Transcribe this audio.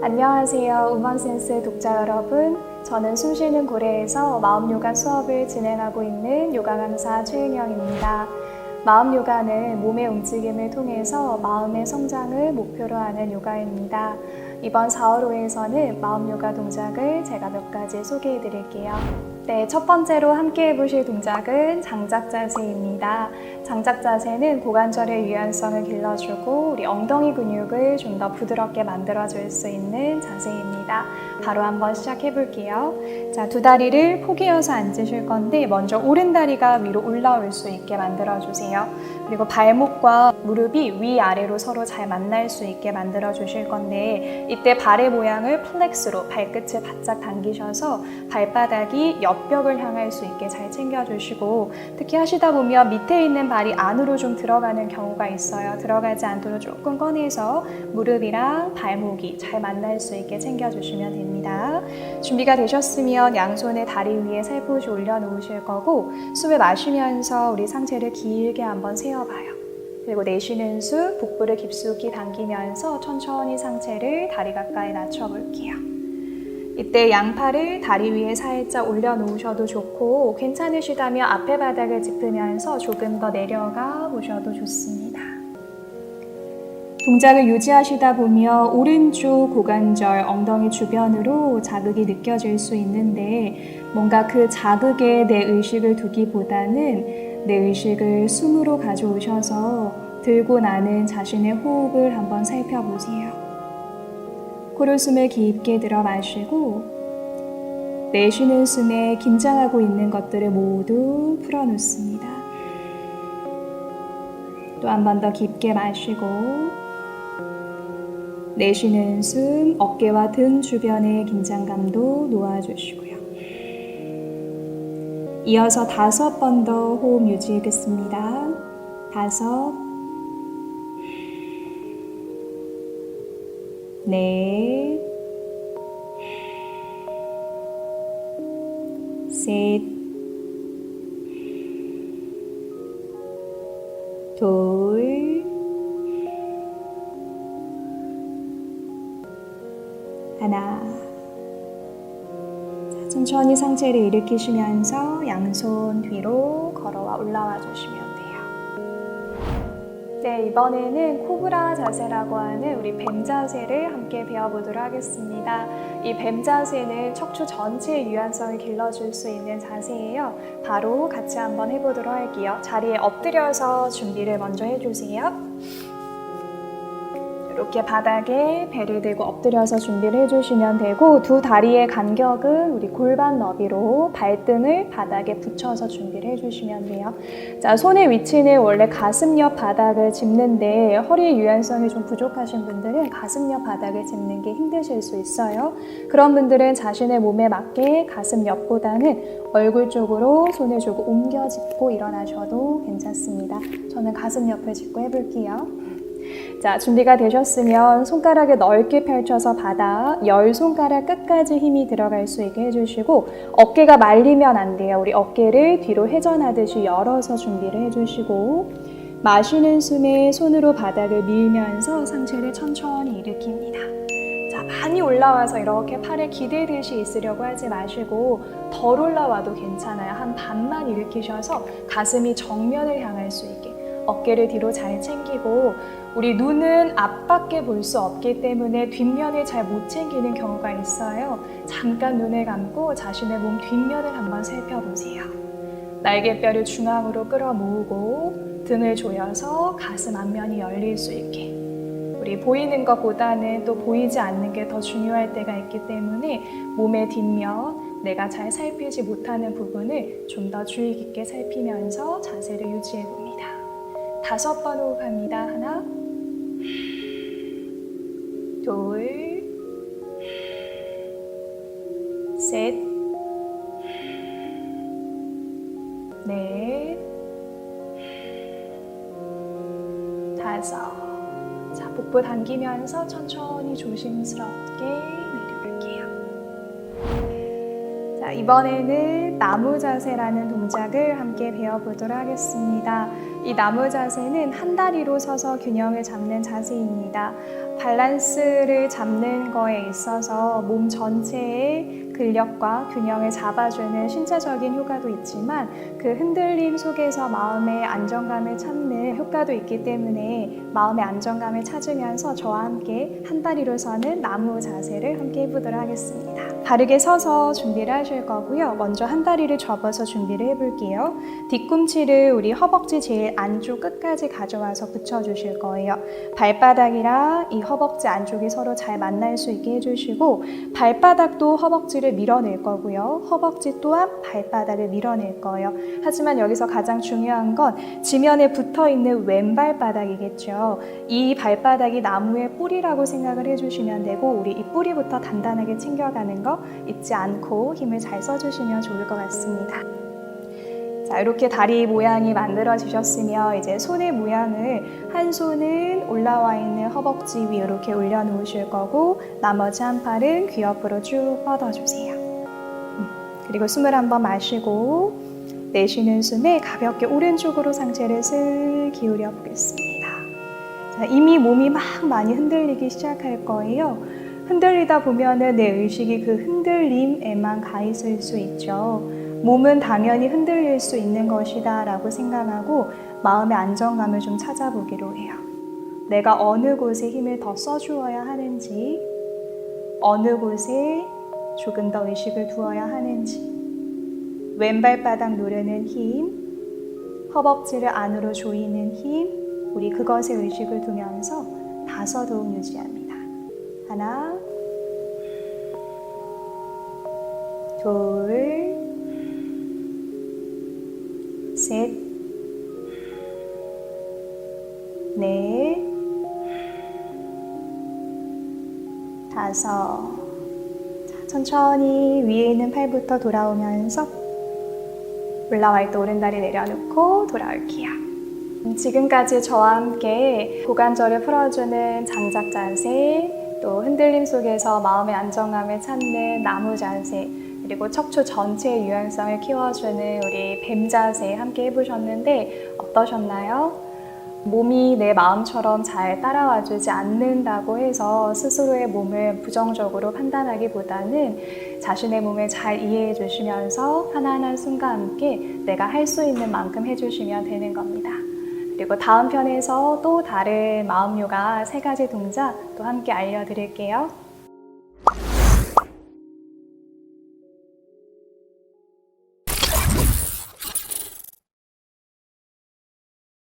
안녕하세요. 우먼센스 독자 여러분. 저는 숨쉬는 고래에서 마음 요가 수업을 진행하고 있는 요가 강사 최은영입니다. 마음 요가는 몸의 움직임을 통해서 마음의 성장을 목표로 하는 요가입니다. 이번 4월호에서는 마음 요가 동작을 제가 몇 가지 소개해 드릴게요. 네, 첫 번째로 함께 해보실 동작은 장작 자세입니다. 장작 자세는 고관절의 유연성을 길러주고 우리 엉덩이 근육을 좀 더 부드럽게 만들어줄 수 있는 자세입니다. 바로 한번 시작해 볼게요. 자, 두 다리를 포개어서 앉으실 건데 먼저 오른 다리가 위로 올라올 수 있게 만들어 주세요. 그리고 발목과 무릎이 위아래로 서로 잘 만날 수 있게 만들어 주실 건데 이때 발의 모양을 플렉스로 발끝을 바짝 당기셔서 발바닥이 옆 벽을 향할 수 있게 잘 챙겨 주시고 특히 하시다 보면 밑에 있는 발이 안으로 좀 들어가는 경우가 있어요. 들어가지 않도록 조금 꺼내서 무릎이랑 발목이 잘 만날 수 있게 챙겨 주시면 됩니다. 준비가 되셨으면 양손을 다리 위에 살포시 올려놓으실 거고 숨을 마시면서 우리 상체를 길게 한번 세워봐요. 그리고 내쉬는 수 복부를 깊숙이 당기면서 천천히 상체를 다리 가까이 낮춰볼게요. 이때 양팔을 다리 위에 살짝 올려놓으셔도 좋고 괜찮으시다면 앞에 바닥을 짚으면서 조금 더 내려가 보셔도 좋습니다. 동작을 유지하시다 보면 오른쪽 고관절 엉덩이 주변으로 자극이 느껴질 수 있는데 뭔가 그 자극에 내 의식을 두기보다는 내 의식을 숨으로 가져오셔서 들고 나는 자신의 호흡을 한번 살펴보세요. 코로 숨을 깊게 들어 마시고 내쉬는 숨에 긴장하고 있는 것들을 모두 풀어놓습니다. 또 한 번 더 깊게 마시고 내쉬는 숨 어깨와 등 주변의 긴장감도 놓아주시고요. 이어서 다섯 번 더 호흡 유지하겠습니다. 다섯, 넷, 셋, 둘, 하나. 자, 천천히 상체를 일으키시면서 양손 뒤로 걸어와 올라와 주시면 돼요. 네, 이번에는 코브라 자세라고 하는 우리 뱀 자세를 함께 배워보도록 하겠습니다. 이 뱀 자세는 척추 전체의 유연성을 길러줄 수 있는 자세예요. 바로 같이 한번 해보도록 할게요. 자리에 엎드려서 준비를 먼저 해주세요. 이렇게 바닥에 배를 대고 엎드려서 준비를 해주시면 되고 두 다리의 간격은 우리 골반 너비로 발등을 바닥에 붙여서 준비를 해주시면 돼요. 자, 손의 위치는 원래 가슴 옆 바닥을 짚는데 허리 유연성이 좀 부족하신 분들은 가슴 옆 바닥을 짚는 게 힘드실 수 있어요. 그런 분들은 자신의 몸에 맞게 가슴 옆보다는 얼굴 쪽으로 손을 주고 옮겨 짚고 일어나셔도 괜찮습니다. 저는 가슴 옆을 짚고 해볼게요. 자, 준비가 되셨으면 손가락을 넓게 펼쳐서 바닥, 열 손가락 끝까지 힘이 들어갈 수 있게 해주시고 어깨가 말리면 안 돼요. 우리 어깨를 뒤로 회전하듯이 열어서 준비를 해주시고 마시는 숨에 손으로 바닥을 밀면서 상체를 천천히 일으킵니다. 자, 많이 올라와서 이렇게 팔을 기대듯이 있으려고 하지 마시고 덜 올라와도 괜찮아요. 한 반만 일으키셔서 가슴이 정면을 향할 수 있게 어깨를 뒤로 잘 챙기고 우리 눈은 앞밖에 볼 수 없기 때문에 뒷면을 잘 못 챙기는 경우가 있어요. 잠깐 눈을 감고 자신의 몸 뒷면을 한번 살펴보세요. 날개뼈를 중앙으로 끌어모으고 등을 조여서 가슴 앞면이 열릴 수 있게. 우리 보이는 것보다는 또 보이지 않는 게 더 중요할 때가 있기 때문에 몸의 뒷면, 내가 잘 살피지 못하는 부분을 좀 더 주의 깊게 살피면서 자세를 유지해 봅니다. 다섯 번 호흡합니다. 하나, 둘, 셋, 넷, 다섯. 자, 복부 당기면서 천천히 조심스럽게 자, 이번에는 나무 자세라는 동작을 함께 배워보도록 하겠습니다. 이 나무 자세는 한 다리로 서서 균형을 잡는 자세입니다. 밸런스를 잡는 거에 있어서 몸 전체의 근력과 균형을 잡아주는 신체적인 효과도 있지만 그 흔들림 속에서 마음의 안정감을 찾는 효과도 있기 때문에 마음의 안정감을 찾으면서 저와 함께 한 다리로 서는 나무 자세를 함께 해보도록 하겠습니다. 바르게 서서 준비를 하실 거고요. 먼저 한 다리를 접어서 준비를 해볼게요. 뒤꿈치를 우리 허벅지 제일 안쪽 끝까지 가져와서 붙여주실 거예요. 발바닥이랑 이 허벅지 안쪽이 서로 잘 만날 수 있게 해주시고 발바닥도 허벅지를 밀어낼 거고요. 허벅지 또한 발바닥을 밀어낼 거예요. 하지만 여기서 가장 중요한 건 지면에 붙어 있는 왼발바닥이겠죠. 이 발바닥이 나무의 뿌리라고 생각을 해주시면 되고 우리 이 뿌리부터 단단하게 챙겨가는 거 잊지 않고 힘을 잘 써주시면 좋을 것 같습니다. 자, 이렇게 다리 모양이 만들어지셨으며 이제 손의 모양을 한 손은 올라와 있는 허벅지 위에 이렇게 올려놓으실 거고 나머지 한 팔은 귀 옆으로 쭉 뻗어주세요. 음, 그리고 숨을 한번 마시고 내쉬는 숨에 가볍게 오른쪽으로 상체를 슬 기울여 보겠습니다. 자, 이미 몸이 막 많이 흔들리기 시작할 거예요. 흔들리다 보면은 내 의식이 그 흔들림에만 가 있을 수 있죠. 몸은 당연히 흔들릴 수 있는 것이다 라고 생각하고 마음의 안정감을 좀 찾아보기로 해요. 내가 어느 곳에 힘을 더 써주어야 하는지, 어느 곳에 조금 더 의식을 두어야 하는지, 왼발 바닥 누르는 힘, 허벅지를 안으로 조이는 힘, 우리 그것에 의식을 두면서 호흡 유지합니다. 하나, 둘, 셋, 넷, 다섯. 자, 천천히 위에 있는 팔부터 돌아오면서 올라와 있던 오른다리 내려놓고 돌아올게요. 음, 지금까지 저와 함께 고관절을 풀어주는 장작 자세, 또 흔들림 속에서 마음의 안정감을 찾는 나무 자세, 그리고 척추 전체의 유연성을 키워주는 우리 뱀 자세 함께 해보셨는데 어떠셨나요? 몸이 내 마음처럼 잘 따라와 주지 않는다고 해서 스스로의 몸을 부정적으로 판단하기보다는 자신의 몸을 잘 이해해 주시면서 하나하나 순간 함께 내가 할 수 있는 만큼 해 주시면 되는 겁니다. 그리고 다음 편에서 또 다른 마음 요가 세 가지 동작 또 함께 알려드릴게요.